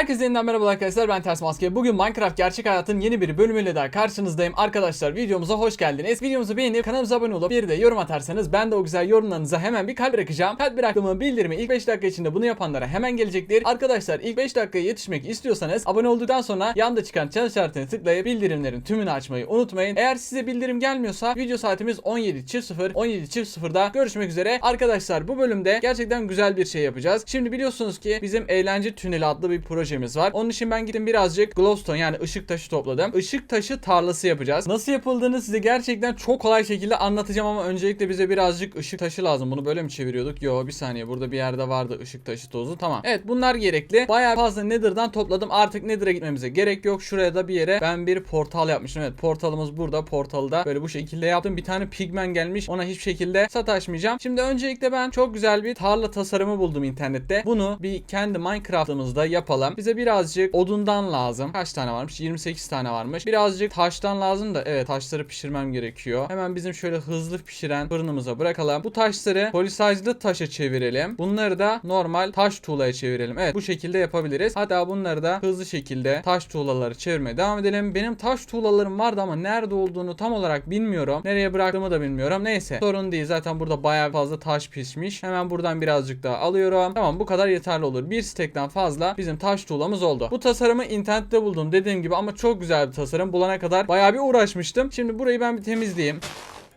Herkese yeniden merhaba arkadaşlar ben Ters Maske. Bugün Minecraft gerçek hayatın yeni bir bölümüyle daha karşınızdayım. Arkadaşlar videomuza hoş geldiniz. Videomuzu beğenip kanalımıza abone olup bir de yorum atarsanız ben de o güzel yorumlarınıza hemen bir kalp bırakacağım. Kalp bıraktığımı bildirimi ilk 5 dakika içinde bunu yapanlara hemen gelecektir. Arkadaşlar ilk 5 dakikaya yetişmek istiyorsanız abone olduktan sonra yanda çıkan çan işaretine tıklayıp bildirimlerin tümünü açmayı unutmayın. Eğer size bildirim gelmiyorsa video saatimiz 17.00 17.00'da görüşmek üzere. Arkadaşlar bu bölümde gerçekten güzel bir şey yapacağız. Şimdi biliyorsunuz ki bizim eğlence tüneli adlı bir projemiz var. Onun için ben gittim birazcık glowstone yani ışık taşı topladım. Işık taşı tarlası yapacağız. Nasıl yapıldığını size gerçekten çok kolay şekilde anlatacağım ama öncelikle bize birazcık ışık taşı lazım. Bunu böyle mi çeviriyorduk? Yo bir saniye burada bir yerde vardı ışık taşı tozu. Tamam. Evet bunlar gerekli. Bayağı fazla Nether'dan topladım. Artık Nether'a gitmemize gerek yok. Şuraya da bir yere ben bir portal yapmışım. Evet portalımız burada. Portalı da böyle bu şekilde yaptım. Bir tane pigmen gelmiş. Ona hiçbir şekilde sataşmayacağım. Şimdi öncelikle ben çok güzel bir tarla tasarımı buldum internette. Bunu bir kendi Minecraft'ımızda yapalım. Bize birazcık odundan lazım. Kaç tane varmış? 28 tane varmış. Birazcık taştan lazım da evet taşları pişirmem gerekiyor. Hemen bizim şöyle hızlı pişiren fırınımıza bırakalım. Bu taşları polisajlı taşa çevirelim. Bunları da normal taş tuğlaya çevirelim. Evet bu şekilde yapabiliriz. Hatta bunları da hızlı şekilde taş tuğlaları çevirmeye devam edelim. Benim taş tuğlalarım vardı ama nerede olduğunu tam olarak bilmiyorum. Nereye bıraktığımı da bilmiyorum. Neyse sorun değil. Zaten burada bayağı fazla taş pişmiş. Hemen buradan birazcık daha alıyorum. Tamam bu kadar yeterli olur. Bir stekten fazla bizim taş tuğlamız oldu. Bu tasarımı internette buldum dediğim gibi ama çok güzel bir tasarım. Bulana kadar bayağı bir uğraşmıştım. Şimdi burayı ben bir temizleyeyim.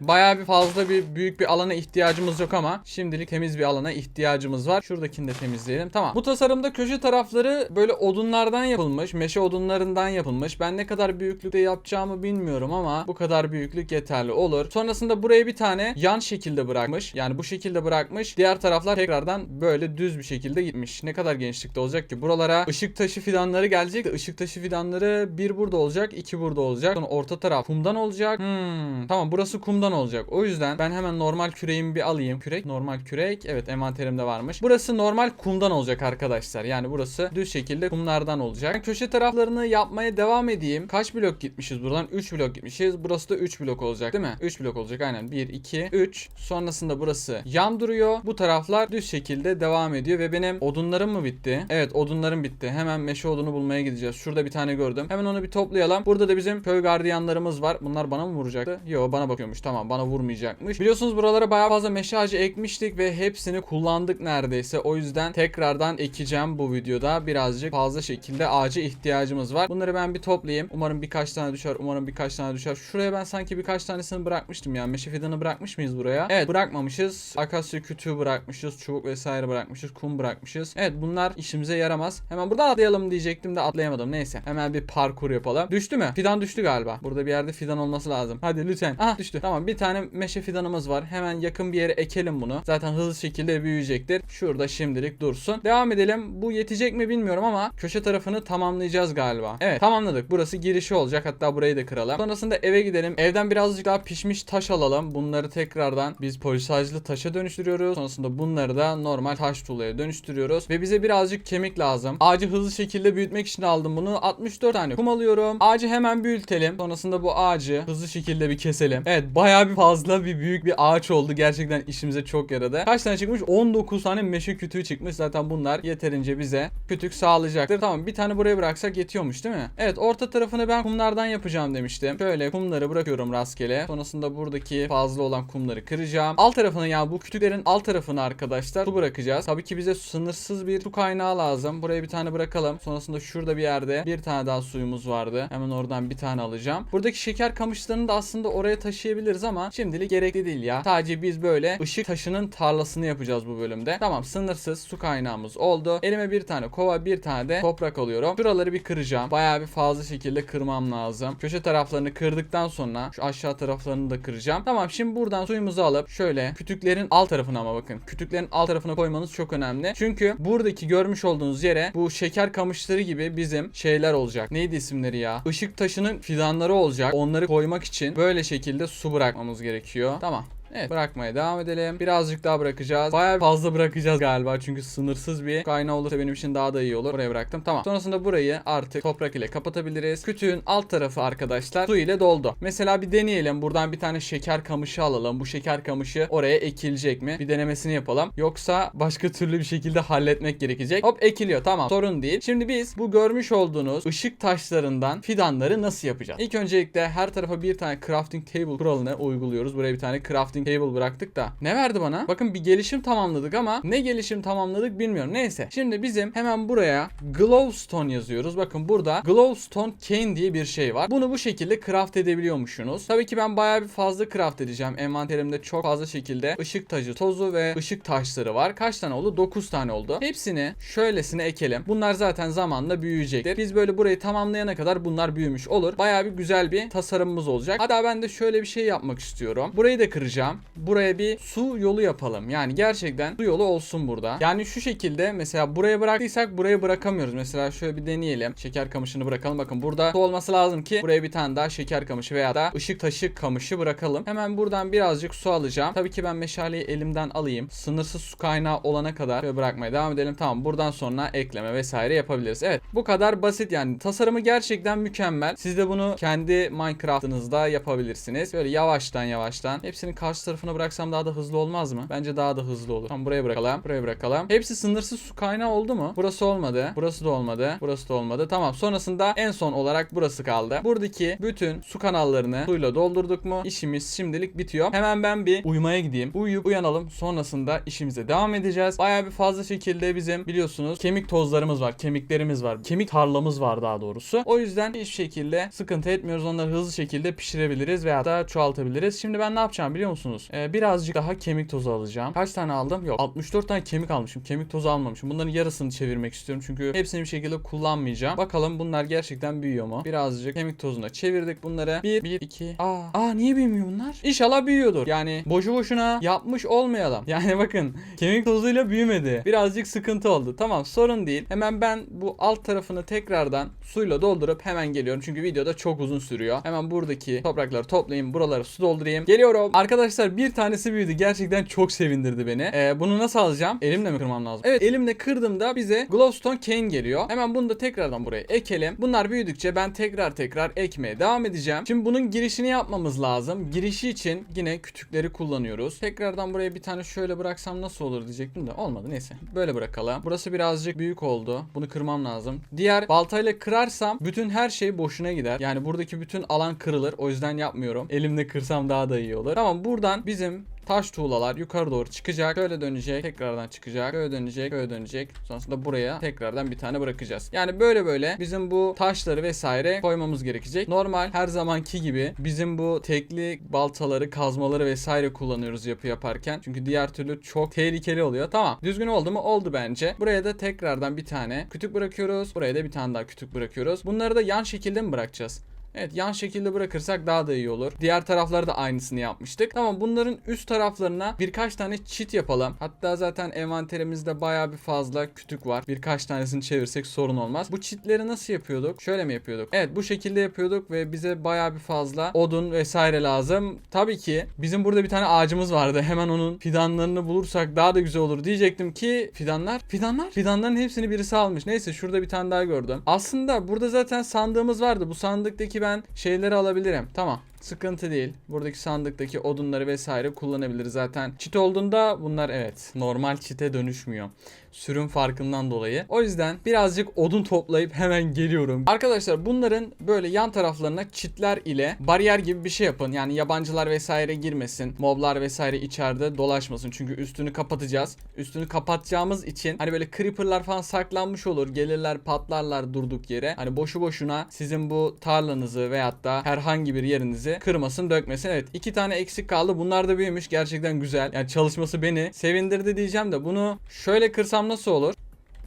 Bayağı bir fazla bir büyük bir alana ihtiyacımız yok ama şimdilik temiz bir alana ihtiyacımız var. Şuradakini de temizleyelim. Tamam. Bu tasarımda köşe tarafları böyle odunlardan yapılmış. Meşe odunlarından yapılmış. Ben ne kadar büyüklükte yapacağımı bilmiyorum ama bu kadar büyüklük yeterli olur. Sonrasında buraya bir tane yan şekilde bırakmış. Yani bu şekilde bırakmış. Diğer taraflar tekrardan böyle düz bir şekilde gitmiş. Ne kadar genişlikte olacak ki? Buralara ışık taşı fidanları gelecek de ışık taşı fidanları bir burada olacak, iki burada olacak. Sonra orta taraf kumdan olacak. Hmm. Tamam burası kumdan olacak. O yüzden ben hemen normal küreğimi bir alayım. Kürek, normal kürek. Evet envanterimde varmış. Burası normal kumdan olacak arkadaşlar. Yani burası düz şekilde kumlardan olacak. Ben köşe taraflarını yapmaya devam edeyim. Kaç blok gitmişiz buradan? 3 blok gitmişiz. Burası da 3 blok olacak değil mi? 3 blok olacak aynen. 1, 2, 3. Sonrasında burası yan duruyor. Bu taraflar düz şekilde devam ediyor ve benim odunlarım mı bitti? Evet odunlarım bitti. Hemen meşe odunu bulmaya gideceğiz. Şurada bir tane gördüm. Hemen onu bir toplayalım. Burada da bizim köy gardiyanlarımız var. Bunlar bana mı vuracaktı? Yo bana bakıyormuş. Tamam bana vurmayacakmış. Biliyorsunuz buralara bayağı fazla meşe ağacı ekmiştik ve hepsini kullandık neredeyse. O yüzden tekrardan ekeceğim bu videoda. Birazcık fazla şekilde ağaca ihtiyacımız var. Bunları ben bir toplayayım. Umarım birkaç tane düşer. Umarım birkaç tane düşer. Şuraya ben sanki birkaç tanesini bırakmıştım ya. Meşe fidanı bırakmış mıyız buraya? Evet bırakmamışız. Akasya kütüğü bırakmışız. Çubuk vesaire bırakmışız. Kum bırakmışız. Evet bunlar işimize yaramaz. Hemen buradan atlayalım diyecektim de atlayamadım. Neyse. Hemen bir parkur yapalım. Düştü mü? Fidan düştü galiba. Burada bir yerde fidan olması lazım. Hadi lütfen. Aha düştü. Tamam bir tane meşe fidanımız var. Hemen yakın bir yere ekelim bunu. Zaten hızlı şekilde büyüyecektir. Şurada şimdilik dursun. Devam edelim. Bu yetecek mi bilmiyorum ama köşe tarafını tamamlayacağız galiba. Evet tamamladık. Burası girişi olacak. Hatta burayı da kıralım. Sonrasında eve gidelim. Evden birazcık daha pişmiş taş alalım. Bunları tekrardan biz polisajlı taşa dönüştürüyoruz. Sonrasında bunları da normal taş tuğlaya dönüştürüyoruz. Ve bize birazcık kemik lazım. Ağacı hızlı şekilde büyütmek için aldım bunu. 64 tane kum alıyorum. Ağacı hemen büyütelim. Sonrasında bu ağacı hızlı şekilde bir keselim. Evet bayağı bir fazla bir büyük bir ağaç oldu. Gerçekten işimize çok yaradı. Kaç tane çıkmış? 19 tane meşe kütüğü çıkmış. Zaten bunlar yeterince bize kütük sağlayacaktır. Tamam bir tane buraya bıraksak yetiyormuş değil mi? Evet orta tarafını ben kumlardan yapacağım demiştim. Şöyle kumları bırakıyorum rastgele. Sonrasında buradaki fazla olan kumları kıracağım. Alt tarafını yani bu kütüklerin alt tarafını arkadaşlar su bırakacağız. Tabii ki bize sınırsız bir su kaynağı lazım. Buraya bir tane bırakalım. Sonrasında şurada bir yerde bir tane daha suyumuz vardı. Hemen oradan bir tane alacağım. Buradaki şeker kamışlarını da aslında oraya taşıyabiliriz ama şimdilik gerekli değil ya. Sadece biz böyle ışık taşının tarlasını yapacağız bu bölümde. Tamam sınırsız su kaynağımız oldu. Elime bir tane kova bir tane de toprak alıyorum. Şuraları bir kıracağım. Bayağı bir fazla şekilde kırmam lazım. Köşe taraflarını kırdıktan sonra şu aşağı taraflarını da kıracağım. Tamam şimdi buradan suyumuzu alıp şöyle kütüklerin alt tarafına ama bakın. Kütüklerin alt tarafına koymanız çok önemli. Çünkü buradaki görmüş olduğunuz yere bu şeker kamışları gibi bizim şeyler olacak. Neydi isimleri ya? Işık taşının fidanları olacak. Onları koymak için böyle şekilde su bırakmamız gerekiyor. Tamam. Evet bırakmaya devam edelim. Birazcık daha bırakacağız. Bayağı fazla bırakacağız galiba çünkü sınırsız bir kaynağı olursa benim için daha da iyi olur. Buraya bıraktım. Tamam. Sonrasında burayı artık toprak ile kapatabiliriz. Kütüğün alt tarafı arkadaşlar su ile doldu. Mesela bir deneyelim. Buradan bir tane şeker kamışı alalım. Bu şeker kamışı oraya ekilecek mi? Bir denemesini yapalım. Yoksa başka türlü bir şekilde halletmek gerekecek. Hop ekiliyor. Tamam. Sorun değil. Şimdi biz bu görmüş olduğunuz ışık taşlarından fidanları nasıl yapacağız? İlk öncelikle her tarafa bir tane crafting table kuralını uyguluyoruz. Buraya bir tane crafting table bıraktık da. Ne verdi bana? Bakın bir gelişim tamamladık ama ne gelişim tamamladık bilmiyorum. Neyse. Şimdi bizim hemen buraya glowstone yazıyoruz. Bakın burada glowstone cane diye bir şey var. Bunu bu şekilde craft edebiliyormuşsunuz. Tabii ki ben bayağı bir fazla craft edeceğim. Envanterimde çok fazla şekilde ışık tacı, tozu ve ışık taşları var. Kaç tane oldu? 9 tane oldu. Hepsini şöylesine ekelim. Bunlar zaten zamanla büyüyecektir. Biz böyle burayı tamamlayana kadar bunlar büyümüş olur. Bayağı bir güzel bir tasarımımız olacak. Hatta ben de şöyle bir şey yapmak istiyorum. Burayı da kıracağım. Buraya bir su yolu yapalım. Yani gerçekten su yolu olsun burada. Yani şu şekilde mesela buraya bıraktıysak buraya bırakamıyoruz. Mesela şöyle bir deneyelim. Şeker kamışını bırakalım. Bakın burada su olması lazım ki buraya bir tane daha şeker kamışı veya da ışık taşı kamışı bırakalım. Hemen buradan birazcık su alacağım. Tabii ki ben meşaleyi elimden alayım. Sınırsız su kaynağı olana kadar şöyle bırakmaya devam edelim. Tamam buradan sonra ekleme vesaire yapabiliriz. Evet bu kadar basit yani. Tasarımı gerçekten mükemmel. Siz de bunu kendi Minecraft'ınızda yapabilirsiniz. Böyle yavaştan yavaştan. Hepsini karşı tarafına bıraksam daha da hızlı olmaz mı? Bence daha da hızlı olur. Tamam buraya bırakalım. Buraya bırakalım. Hepsi sınırsız su kaynağı oldu mu? Burası olmadı. Burası da olmadı. Burası da olmadı. Tamam sonrasında en son olarak burası kaldı. Buradaki bütün su kanallarını suyla doldurduk mu? İşimiz şimdilik bitiyor. Hemen ben bir uyumaya gideyim. Uyuyup uyanalım. Sonrasında işimize devam edeceğiz. Bayağı bir fazla şekilde bizim biliyorsunuz kemik tozlarımız var. Kemiklerimiz var. Kemik tarlamız var daha doğrusu. O yüzden hiçbir şekilde sıkıntı etmiyoruz. Onları hızlı şekilde pişirebiliriz veya da çoğaltabiliriz. Şimdi ben ne yapacağım biliyor musunuz? Ee, birazcık daha kemik tozu alacağım. Kaç tane aldım? Yok. 64 tane kemik almışım. Kemik tozu almamışım. Bunların yarısını çevirmek istiyorum. Çünkü hepsini bir şekilde kullanmayacağım. Bakalım bunlar gerçekten büyüyor mu? Birazcık kemik tozuna çevirdik bunları. 1, 1, 2. Aa, aa niye büyümüyor bunlar? İnşallah büyüyordur. Yani boşu boşuna yapmış olmayalım. Yani bakın kemik tozuyla büyümedi. Birazcık sıkıntı oldu. Tamam sorun değil. Hemen ben bu alt tarafını tekrardan suyla doldurup hemen geliyorum. Çünkü videoda çok uzun sürüyor. Hemen buradaki toprakları toplayayım. Buraları su doldurayım. Geliyorum. Arkadaşlar bir tanesi büyüdü. Gerçekten çok sevindirdi beni. Ee, bunu nasıl alacağım? Elimle mi kırmam lazım? Evet elimle kırdığımda bize glowstone cane geliyor. Hemen bunu da tekrardan buraya ekelim. Bunlar büyüdükçe ben tekrar tekrar ekmeye devam edeceğim. Şimdi bunun girişini yapmamız lazım. Girişi için yine kütükleri kullanıyoruz. Tekrardan buraya bir tane şöyle bıraksam nasıl olur diyecektim de olmadı. Neyse böyle bırakalım. Burası birazcık büyük oldu. Bunu kırmam lazım. Diğer baltayla kırarsam bütün her şey boşuna gider. Yani buradaki bütün alan kırılır. O yüzden yapmıyorum. Elimle kırsam daha da iyi olur. Tamam buradan bizim taş tuğlalar yukarı doğru çıkacak. Şöyle dönecek. Tekrardan çıkacak. Böyle dönecek. Böyle dönecek. Sonrasında buraya tekrardan bir tane bırakacağız. Yani böyle böyle bizim bu taşları vesaire koymamız gerekecek. Normal her zamanki gibi bizim bu tekli baltaları, kazmaları vesaire kullanıyoruz yapı yaparken. Çünkü diğer türlü çok tehlikeli oluyor. Tamam. Düzgün oldu mu? Oldu bence. Buraya da tekrardan bir tane kütük bırakıyoruz. Buraya da bir tane daha kütük bırakıyoruz. Bunları da yan şekilde mi bırakacağız? Evet yan şekilde bırakırsak daha da iyi olur. Diğer tarafları da aynısını yapmıştık. Tamam bunların üst taraflarına birkaç tane çit yapalım. Hatta zaten envanterimizde baya bir fazla kütük var. Birkaç tanesini çevirsek sorun olmaz. Bu çitleri nasıl yapıyorduk? Şöyle mi yapıyorduk? Evet bu şekilde yapıyorduk ve bize baya bir fazla odun vesaire lazım. Tabii ki bizim burada bir tane ağacımız vardı. Hemen onun fidanlarını bulursak daha da güzel olur diyecektim ki fidanlar fidanlar fidanların hepsini birisi almış. Neyse şurada bir tane daha gördüm. Aslında burada zaten sandığımız vardı. Bu sandıktaki ben şeyleri alabilirim. Tamam. Sıkıntı değil. Buradaki sandıktaki odunları vesaire kullanabiliriz zaten. Çit olduğunda bunlar evet normal çite dönüşmüyor. Sürüm farkından dolayı. O yüzden birazcık odun toplayıp hemen geliyorum. Arkadaşlar bunların böyle yan taraflarına çitler ile bariyer gibi bir şey yapın. Yani yabancılar vesaire girmesin. Moblar vesaire içeride dolaşmasın. Çünkü üstünü kapatacağız. Üstünü kapatacağımız için hani böyle creeperlar falan saklanmış olur. Gelirler patlarlar durduk yere. Hani boşu boşuna sizin bu tarlanızı veyahut da herhangi bir yerinizi kırmasın dökmesin. Evet iki tane eksik kaldı. Bunlar da büyümüş. Gerçekten güzel. Yani çalışması beni sevindirdi diyeceğim de bunu şöyle kırsam nasıl olur?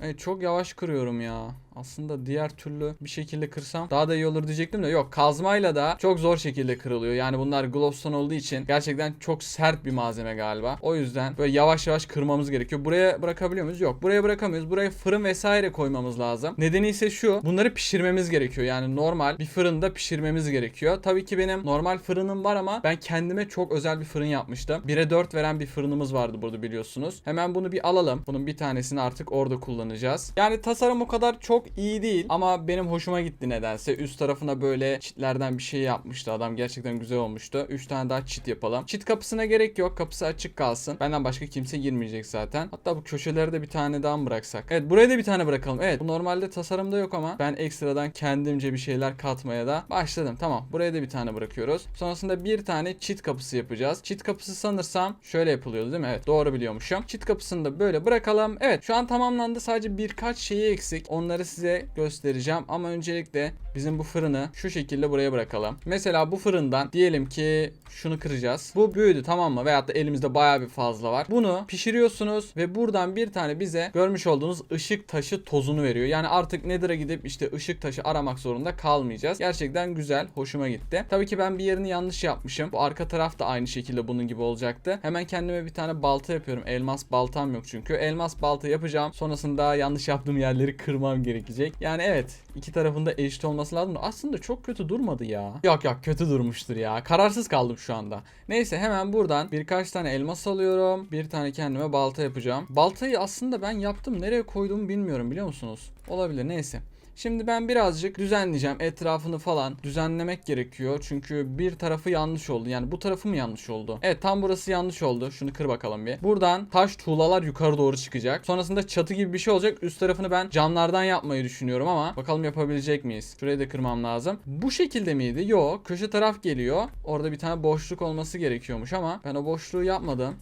Evet çok yavaş kırıyorum ya. Aslında diğer türlü bir şekilde kırsam daha da iyi olur diyecektim de yok. Kazmayla da çok zor şekilde kırılıyor. Yani bunlar glowstone olduğu için gerçekten çok sert bir malzeme galiba. O yüzden böyle yavaş yavaş kırmamız gerekiyor. Buraya bırakabiliyor muyuz? Yok. Buraya bırakamıyoruz. Buraya fırın vesaire koymamız lazım. Nedeni ise şu. Bunları pişirmemiz gerekiyor. Yani normal bir fırında pişirmemiz gerekiyor. Tabii ki benim normal fırınım var ama ben kendime çok özel bir fırın yapmıştım. 1'e 4 veren bir fırınımız vardı burada biliyorsunuz. Hemen bunu bir alalım. Bunun bir tanesini artık orada kullanacağız. Yani tasarım o kadar çok iyi değil ama benim hoşuma gitti nedense. Üst tarafına böyle çitlerden bir şey yapmıştı adam. Gerçekten güzel olmuştu. 3 tane daha çit yapalım. Çit kapısına gerek yok. Kapısı açık kalsın. Benden başka kimse girmeyecek zaten. Hatta bu köşelere de bir tane daha mı bıraksak? Evet buraya da bir tane bırakalım. Evet bu normalde tasarımda yok ama ben ekstradan kendimce bir şeyler katmaya da başladım. Tamam buraya da bir tane bırakıyoruz. Sonrasında bir tane çit kapısı yapacağız. Çit kapısı sanırsam şöyle yapılıyordu değil mi? Evet doğru biliyormuşum. Çit kapısını da böyle bırakalım. Evet şu an tamamlandı. Sadece birkaç şeyi eksik. Onları size göstereceğim. Ama öncelikle bizim bu fırını şu şekilde buraya bırakalım. Mesela bu fırından diyelim ki şunu kıracağız. Bu büyüdü tamam mı? Veyahut da elimizde bayağı bir fazla var. Bunu pişiriyorsunuz ve buradan bir tane bize görmüş olduğunuz ışık taşı tozunu veriyor. Yani artık Nether'a gidip işte ışık taşı aramak zorunda kalmayacağız. Gerçekten güzel. Hoşuma gitti. Tabii ki ben bir yerini yanlış yapmışım. Bu arka taraf da aynı şekilde bunun gibi olacaktı. Hemen kendime bir tane balta yapıyorum. Elmas baltam yok çünkü. Elmas balta yapacağım. Sonrasında yanlış yaptığım yerleri kırmam gerekecek. Yani evet iki tarafında eşit olması lazım da aslında çok kötü durmadı ya. Yok yok kötü durmuştur ya. Kararsız kaldım şu anda. Neyse hemen buradan birkaç tane elmas alıyorum. Bir tane kendime balta yapacağım. Baltayı aslında ben yaptım. Nereye koyduğumu bilmiyorum biliyor musunuz? Olabilir neyse. Şimdi ben birazcık düzenleyeceğim. Etrafını falan düzenlemek gerekiyor. Çünkü bir tarafı yanlış oldu. Yani bu tarafı mı yanlış oldu? Evet tam burası yanlış oldu. Şunu kır bakalım bir. Buradan taş tuğlalar yukarı doğru çıkacak. Sonrasında çatı gibi bir şey olacak. Üst tarafını ben camlardan yapmayı düşünüyorum ama bakalım yapabilecek miyiz? Şurayı da kırmam lazım. Bu şekilde miydi? Yok. Köşe taraf geliyor. Orada bir tane boşluk olması gerekiyormuş ama ben o boşluğu yapmadım.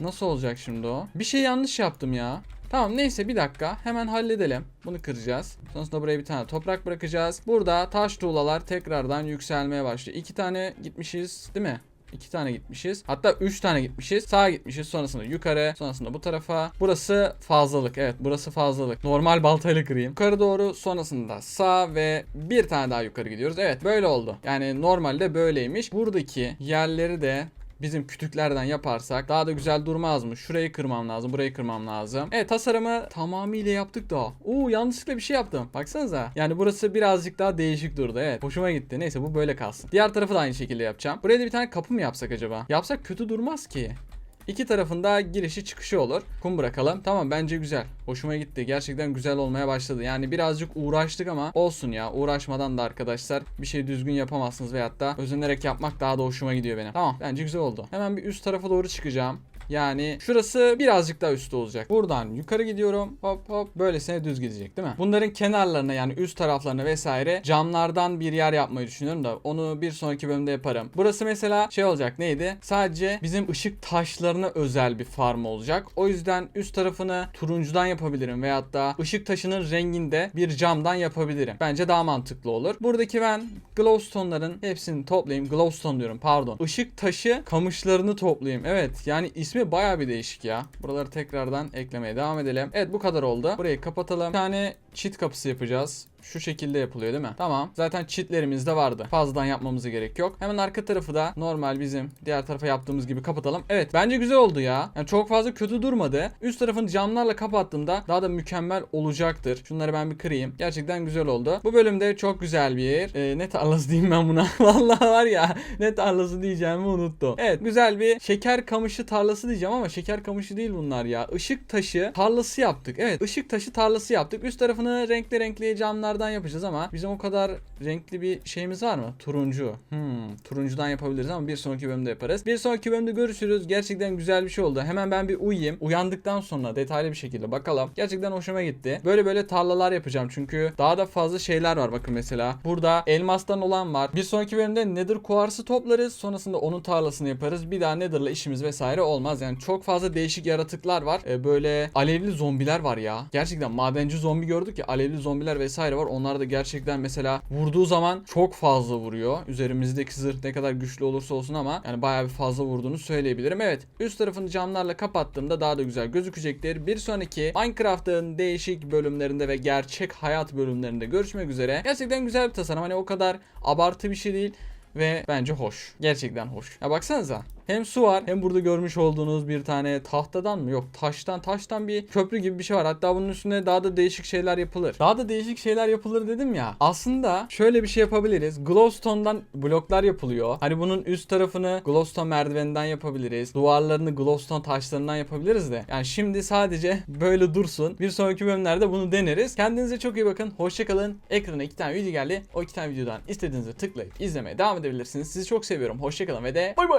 Nasıl olacak şimdi o? Bir şey yanlış yaptım ya. Tamam neyse bir dakika hemen halledelim. Bunu kıracağız. Sonrasında buraya bir tane toprak bırakacağız. Burada taş tuğlalar tekrardan yükselmeye başlıyor. İki tane gitmişiz değil mi? İki tane gitmişiz. Hatta üç tane gitmişiz. Sağa gitmişiz. Sonrasında yukarı. Sonrasında bu tarafa. Burası fazlalık. Evet burası fazlalık. Normal baltayla kırayım. Yukarı doğru. Sonrasında sağ ve bir tane daha yukarı gidiyoruz. Evet böyle oldu. Yani normalde böyleymiş. Buradaki yerleri de bizim kütüklerden yaparsak daha da güzel durmaz mı? Şurayı kırmam lazım, burayı kırmam lazım. Evet tasarımı tamamıyla yaptık da. Oo yanlışlıkla bir şey yaptım. Baksanıza. Yani burası birazcık daha değişik durdu. Evet hoşuma gitti. Neyse bu böyle kalsın. Diğer tarafı da aynı şekilde yapacağım. Buraya da bir tane kapı mı yapsak acaba? Yapsak kötü durmaz ki. İki tarafında girişi çıkışı olur. Kum bırakalım. Tamam bence güzel. Hoşuma gitti. Gerçekten güzel olmaya başladı. Yani birazcık uğraştık ama olsun ya. Uğraşmadan da arkadaşlar bir şey düzgün yapamazsınız veyahut da özenerek yapmak daha da hoşuma gidiyor benim. Tamam bence güzel oldu. Hemen bir üst tarafa doğru çıkacağım. Yani şurası birazcık daha üstte olacak. Buradan yukarı gidiyorum. Hop hop böylesine düz gidecek değil mi? Bunların kenarlarına yani üst taraflarına vesaire camlardan bir yer yapmayı düşünüyorum da onu bir sonraki bölümde yaparım. Burası mesela şey olacak neydi? Sadece bizim ışık taşlarına özel bir farm olacak. O yüzden üst tarafını turuncudan yapabilirim veyahut da ışık taşının renginde bir camdan yapabilirim. Bence daha mantıklı olur. Buradaki ben glowstone'ların hepsini toplayayım. Glowstone diyorum pardon. Işık taşı kamışlarını toplayayım. Evet yani ismi baya bir değişik ya. Buraları tekrardan eklemeye devam edelim. Evet bu kadar oldu. Burayı kapatalım. Bir tane çit kapısı yapacağız. Şu şekilde yapılıyor değil mi? Tamam. Zaten çitlerimiz de vardı. Fazladan yapmamıza gerek yok. Hemen arka tarafı da normal bizim diğer tarafa yaptığımız gibi kapatalım. Evet bence güzel oldu ya. Yani çok fazla kötü durmadı. Üst tarafını camlarla kapattığımda daha da mükemmel olacaktır. Şunları ben bir kırayım. Gerçekten güzel oldu. Bu bölümde çok güzel bir e, ne tarlası diyeyim ben buna. Vallahi var ya ne tarlası diyeceğimi unuttum. Evet güzel bir şeker kamışı tarlası diyeceğim ama şeker kamışı değil bunlar ya. Işık taşı tarlası yaptık. Evet ışık taşı tarlası yaptık. Üst tarafını renkli renkli camlardan yapacağız ama bizim o kadar renkli bir şeyimiz var mı? Turuncu. Hmm, turuncudan yapabiliriz ama bir sonraki bölümde yaparız. Bir sonraki bölümde görüşürüz. Gerçekten güzel bir şey oldu. Hemen ben bir uyuyayım. Uyandıktan sonra detaylı bir şekilde bakalım. Gerçekten hoşuma gitti. Böyle böyle tarlalar yapacağım çünkü daha da fazla şeyler var bakın mesela. Burada elmastan olan var. Bir sonraki bölümde Nether kuarsı toplarız. Sonrasında onun tarlasını yaparız. Bir daha Nether'la işimiz vesaire olmaz. Yani çok fazla değişik yaratıklar var. Ee, böyle alevli zombiler var ya. Gerçekten madenci zombi gördük ki alevli zombiler vesaire var. Onlar da gerçekten mesela vurduğu zaman çok fazla vuruyor. Üzerimizdeki zırh ne kadar güçlü olursa olsun ama yani bayağı bir fazla vurduğunu söyleyebilirim. Evet üst tarafını camlarla kapattığımda daha da güzel gözükecektir. Bir sonraki Minecraft'ın değişik bölümlerinde ve gerçek hayat bölümlerinde görüşmek üzere. Gerçekten güzel bir tasarım. Hani o kadar abartı bir şey değil ve bence hoş. Gerçekten hoş. Ya baksanıza. Hem su var hem burada görmüş olduğunuz bir tane tahtadan mı yok taştan taştan bir köprü gibi bir şey var. Hatta bunun üstüne daha da değişik şeyler yapılır. Daha da değişik şeyler yapılır dedim ya. Aslında şöyle bir şey yapabiliriz. Glowstone'dan bloklar yapılıyor. Hani bunun üst tarafını glowstone merdiveninden yapabiliriz. Duvarlarını glowstone taşlarından yapabiliriz de. Yani şimdi sadece böyle dursun. Bir sonraki bölümlerde bunu deneriz. Kendinize çok iyi bakın. Hoşçakalın. Ekrana iki tane video geldi. O iki tane videodan istediğinizi tıklayıp izlemeye devam edebilirsiniz. Sizi çok seviyorum. Hoşçakalın ve de bay bay.